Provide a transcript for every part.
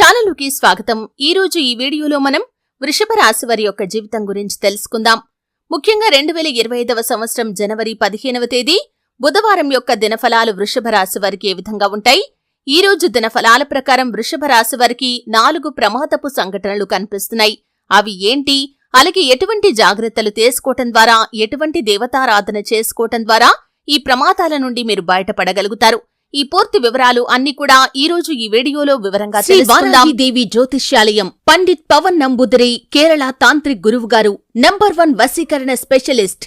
ఛానలుకి స్వాగతం. ఈ రోజు ఈ వీడియోలో మనం వృషభ రాశి వారి యొక్క జీవితం గురించి తెలుసుకుందాం. ముఖ్యంగా రెండు వేల ఇరవై ఐదవ సంవత్సరం జనవరి పదిహేనవ తేదీ బుధవారం యొక్క దినఫలాలు వృషభ రాశి వారికి ఏ విధంగా ఉంటాయి? ఈ రోజు దినఫలాల ప్రకారం వృషభ రాశి వారికి నాలుగు ప్రమాదపు సంఘటనలు కనిపిస్తున్నాయి. అవి ఏంటి? అలాగే ఎటువంటి జాగ్రత్తలు తీసుకోవటం ద్వారా ఎటువంటి దేవతారాధన చేసుకోవటం ద్వారా ఈ ప్రమాదాల నుండి మీరు బయటపడగలుగుతారు? ఈ పూర్తి వివరాలు అన్ని కూడా ఈ రోజు ఈ వీడియోలో వివరంగా తెలుసుకుందాం. దేవి జ్యోతిష్యాలయం పండిత్ పవన్ నంబుదిరి కేరళ తాంత్రిక్ గురువు గారు నంబర్ వన్ వశీకరణ స్పెషలిస్ట్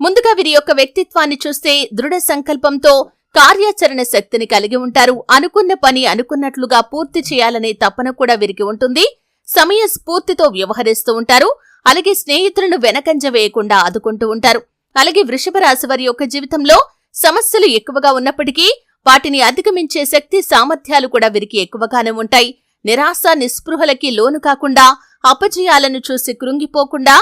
ముందుగా వీరి యొక్క వ్యక్తిత్వాన్ని చూస్తే దృఢ సంకల్పంతో కార్యాచరణ శక్తిని కలిగి ఉంటారు. అనుకున్న పని అనుకున్నట్లుగా పూర్తి చేయాలనే తపన కూడా వీరికి ఉంటుంది. సమయ స్ఫూర్తితో వ్యవహరిస్తూ ఉంటారు. అలాగే స్నేహితులను వెనకంజ వేయకుండా ఆదుకుంటూ ఉంటారు. అలాగే వృషభ రాశి వారి యొక్క జీవితంలో సమస్యలు ఎక్కువగా ఉన్నప్పటికీ వాటిని అధిగమించే శక్తి సామర్థ్యాలు కూడా వీరికి ఎక్కువగానే ఉంటాయి. నిరాశ నిస్పృహలకి లోను కాకుండా అపజయాలను చూసి కృంగిపోకుండా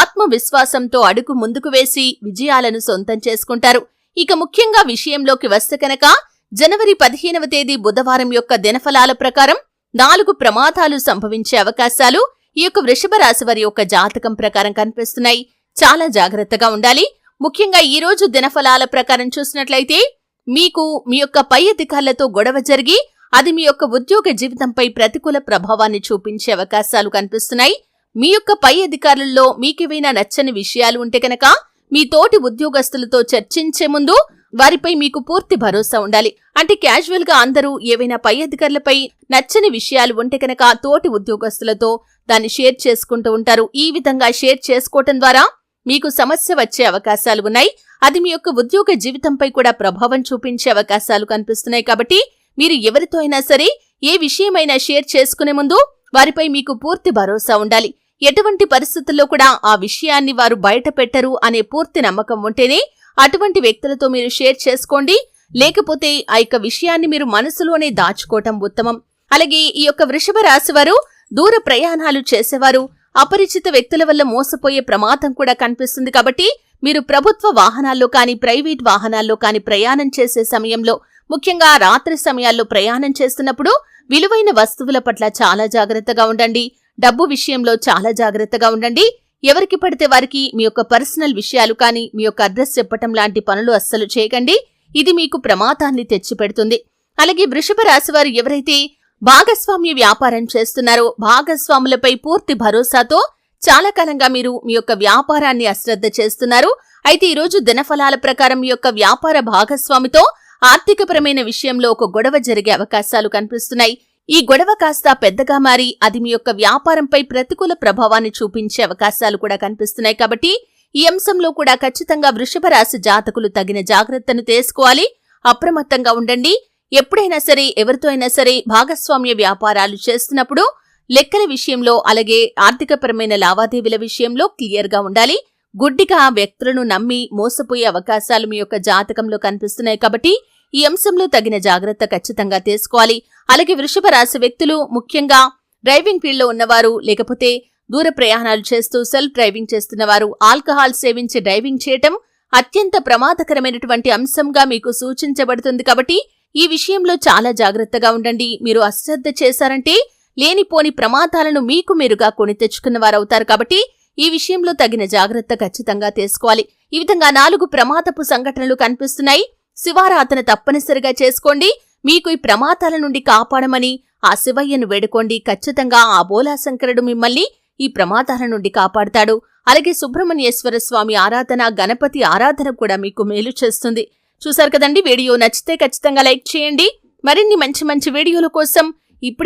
ఆత్మవిశ్వాసంతో అడుగు ముందుకు వేసి విజయాలను సొంతం చేసుకుంటారు. ఇక ముఖ్యంగా విషయంలోకి వస్తే కనుక జనవరి పదిహేనవ తేదీ బుధవారం యొక్క దినఫలాల ప్రకారం నాలుగు ప్రమాదాలు సంభవించే అవకాశాలు ఈ యొక్క వృషభ రాశి వారి యొక్క జాతకం ప్రకారం కనిపిస్తున్నాయి. చాలా జాగ్రత్తగా ఉండాలి. ముఖ్యంగా ఈ రోజు దినఫలాల ప్రకారం చూసినట్లయితే మీకు మీ యొక్క పై అధికారులతో గొడవ జరిగి అది మీ యొక్క ఉద్యోగ జీవితంపై ప్రతికూల ప్రభావాన్ని చూపించే అవకాశాలు కనిపిస్తున్నాయి. మీ యొక్క పై అధికారుల్లో మీకేవైనా నచ్చని విషయాలు ఉంటే కనుక మీ తోటి ఉద్యోగస్తులతో చర్చించే ముందు వారిపై మీకు పూర్తి భరోసా ఉండాలి. అంటే క్యాజువల్గా అందరూ ఏవైనా పై అధికారులపై నచ్చని విషయాలు ఉంటే కనుక తోటి ఉద్యోగస్తులతో దాన్ని షేర్ చేసుకుంటూ ఉంటారు. ఈ విధంగా షేర్ చేసుకోవటం ద్వారా మీకు సమస్య వచ్చే అవకాశాలు ఉన్నాయి. అది మీ యొక్క ఉద్యోగ జీవితంపై కూడా ప్రభావం చూపించే అవకాశాలు కనిపిస్తున్నాయి కాబట్టి మీరు ఎవరితో అయినా సరే ఏ విషయమైనా షేర్ చేసుకునే ముందు వారిపై మీకు పూర్తి భరోసా ఉండాలి. ఎటువంటి పరిస్థితుల్లో కూడా ఆ విషయాన్ని వారు బయట పెట్టరు అనే పూర్తి నమ్మకం ఉంటేనే అటువంటి వ్యక్తులతో మీరు షేర్ చేసుకోండి. లేకపోతే ఆ యొక్క విషయాన్ని మీరు మనసులోనే దాచుకోవటం ఉత్తమం. అలాగే ఈ యొక్క వృషభ రాశి వారు దూర ప్రయాణాలు చేసేవారు. అపరిచిత వ్యక్తుల వల్ల మోసపోయే ప్రమాదం కూడా కనిపిస్తుంది కాబట్టి మీరు ప్రభుత్వ వాహనాల్లో కానీ ప్రైవేట్ వాహనాల్లో కానీ ప్రయాణం చేసే సమయంలో ముఖ్యంగా రాత్రి సమయాల్లో ప్రయాణం చేస్తున్నప్పుడు విలువైన వస్తువుల పట్ల చాలా జాగ్రత్తగా ఉండండి. డబ్బు విషయంలో చాలా జాగ్రత్తగా ఉండండి. ఎవరికి పడితే వారికి మీ యొక్క పర్సనల్ విషయాలు కానీ మీ యొక్క అడ్రస్ చెప్పటం లాంటి పనులు అస్సలు చేయకండి. ఇది మీకు ప్రమాదాన్ని తెచ్చిపెడుతుంది. అలాగే వృషభ రాశివారు ఎవరైతే భాగస్వామ్య వ్యాపారం చేస్తున్నారో భాగస్వాములపై పూర్తి భరోసాతో చాలా కాలంగా మీరు మీ యొక్క వ్యాపారాన్ని అశ్రద్ధ చేస్తున్నారు. అయితే ఈ రోజు దినఫలాల ప్రకారం మీ యొక్క వ్యాపార భాగస్వామితో ఆర్థికపరమైన విషయంలో ఒక గొడవ జరిగే అవకాశాలు కనిపిస్తున్నాయి. ఈ గొడవ కాస్త పెద్దగా మారి అది మీ యొక్క వ్యాపారంపై ప్రతికూల ప్రభావాన్ని చూపించే అవకాశాలు కూడా కనిపిస్తున్నాయి కాబట్టి ఈ అంశంలో కూడా ఖచ్చితంగా వృషభ రాశి జాతకులు తగిన జాగ్రత్తను తీసుకోవాలి. అప్రమత్తంగా ఉండండి. ఎప్పుడైనా సరే ఎవరితో అయినా సరే భాగస్వామ్య వ్యాపారాలు చేస్తున్నప్పుడు లెక్కల విషయంలో అలాగే ఆర్థికపరమైన లావాదేవీల విషయంలో క్లియర్గా ఉండాలి. గుడ్డిగా వ్యక్తులను నమ్మి మోసపోయే అవకాశాలు మీ యొక్క జాతకంలో కనిపిస్తున్నాయి కాబట్టి ఈ అంశంలో తగిన జాగ్రత్త ఖచ్చితంగా తీసుకోవాలి. అలాగే వృషభ రాశి వ్యక్తులు ముఖ్యంగా డ్రైవింగ్ ఫీల్డ్లో ఉన్నవారు లేకపోతే దూర ప్రయాణాలు చేస్తూ సెల్ఫ్ డ్రైవింగ్ చేస్తున్నవారు ఆల్కహాల్ సేవించి డ్రైవింగ్ చేయటం అత్యంత ప్రమాదకరమైనటువంటి అంశంగా మీకు సూచించబడుతుంది కాబట్టి ఈ విషయంలో చాలా జాగ్రత్తగా ఉండండి. మీరు అశ్రద్ధ చేశారంటే లేనిపోని ప్రమాదాలను మీకు మీరుగా కొని తెచ్చుకున్న వారవుతారు కాబట్టి ఈ విషయంలో తగిన జాగ్రత్త ఖచ్చితంగా తీసుకోవాలి. ఈ విధంగా నాలుగు ప్రమాదపు సంఘటనలు కనిపిస్తున్నాయి. శివారాధన తప్పనిసరిగా చేసుకోండి. మీకు ఈ ప్రమాదాల నుండి కాపాడమని ఆ శివయ్యను వేడుకోండి. ఖచ్చితంగా ఆ బోలాశంకరుడు మిమ్మల్ని ఈ ప్రమాదాల నుండి కాపాడతాడు. అలాగే సుబ్రహ్మణ్యేశ్వర స్వామి ఆరాధన గణపతి ఆరాధన కూడా మీకు మేలు చేస్తుంది. చూసారు కదండి? వీడియో నచ్చితే ఖచ్చితంగా లైక్ చేయండి. మరిన్ని మంచి మంచి వీడియోల కోసం ఇప్పుడే